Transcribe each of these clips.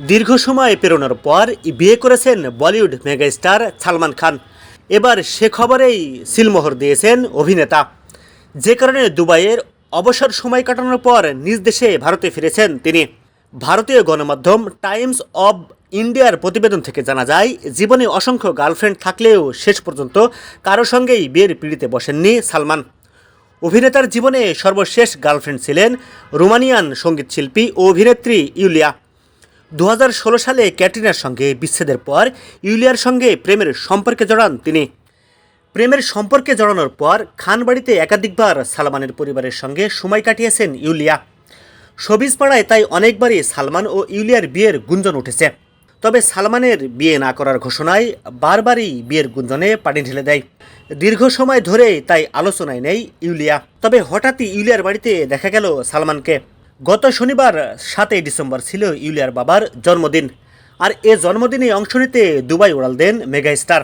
দীর্ঘ সময় পেরোনোর পর বিয়ে করেছেন বলিউড মেগাস্টার সালমান খান। এবার সে খবরেই সিলমোহর দিয়েছেন অভিনেতা। যে কারণে দুবাইয়ের অবসর সময় কাটানোর পর নিজ দেশে ভারতে ফিরেছেন তিনি। ভারতীয় গণমাধ্যম টাইমস অব ইন্ডিয়ার প্রতিবেদন থেকে জানা যায়, জীবনে অসংখ্য গার্লফ্রেন্ড থাকলেও শেষ পর্যন্ত কারও সঙ্গেই বিয়ের পিড়িতে বসেননি সালমান। অভিনেতার জীবনে সর্বশেষ গার্লফ্রেন্ড ছিলেন রোমানিয়ান সঙ্গীতশিল্পী ও অভিনেত্রী ইউলিয়া। দু হাজার ষোলো সালে ক্যাটরিনার সঙ্গে বিচ্ছেদের পর ইউলিয়ার সঙ্গে প্রেমের সম্পর্কে জড়ান তিনি। প্রেমের সম্পর্কে জড়ানোর পর খানবাড়িতে একাধিকবার সালমানের পরিবারের সঙ্গে সময় কাটিয়েছেন ইউলিয়া। সবিজ পাড়ায় তাই অনেকবারই সালমান ও ইউলিয়ার বিয়ের গুঞ্জন উঠেছে। তবে সালমানের বিয়ে না করার ঘোষণায় বারবারই বিয়ের গুঞ্জনে পানি ঢেলে দেয়। দীর্ঘ সময় ধরেই তাই আলোচনায় নেই ইউলিয়া। তবে হঠাৎই ইউলিয়ার বাড়িতে দেখা গেল সালমানকে। গত শনিবার সাতই ডিসেম্বর ছিল ইউলিয়ার বাবার জন্মদিন, আর এ জন্মদিনে অংশ নিতে দুবাই উড়াল দেন মেগা স্টার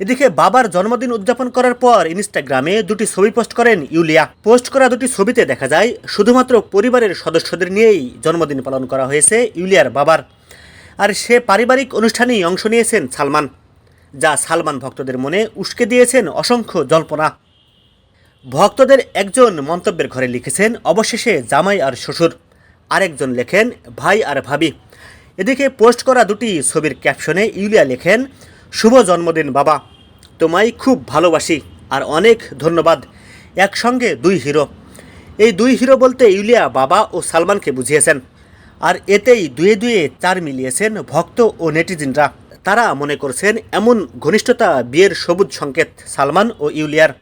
এদিকে বাবার জন্মদিন উদযাপন করার পর ইনস্টাগ্রামে দুটি ছবি পোস্ট করেন ইউলিয়া। পোস্ট করা দুটি ছবিতে দেখা যায়, শুধুমাত্র পরিবারের সদস্যদের নিয়েই জন্মদিন পালন করা হয়েছে ইউলিয়ার বাবার, আর সে পারিবারিক অনুষ্ঠানেই অংশ নিয়েছেন সালমান, যা সালমান ভক্তদের মনে উস্কে দিয়েছেন অসংখ্য জল্পনা। ভক্তদের একজন মন্তব্যের ঘরে লিখেছেন, অবশেষে জামাই আর শ্বশুর। আরেকজন লেখেন, ভাই আর ভাবি। এদিকে পোস্ট করা দুটি ছবির ক্যাপশনে ইউলিয়া লেখেন, শুভ জন্মদিন বাবা, তোমায় খুব ভালোবাসি আর অনেক ধন্যবাদ। একসঙ্গে দুই হিরো। এই দুই হিরো বলতে ইউলিয়া বাবা ও সালমানকে বুঝিয়েছেন। আর এতেই দুয়ে দুয়ে চার মিলিয়েছেন ভক্ত ও নেটিজিনরা। তারা মনে করছেন, এমন ঘনিষ্ঠতা বিয়ের সবুজ সংকেত সালমান ও ইউলিয়ার।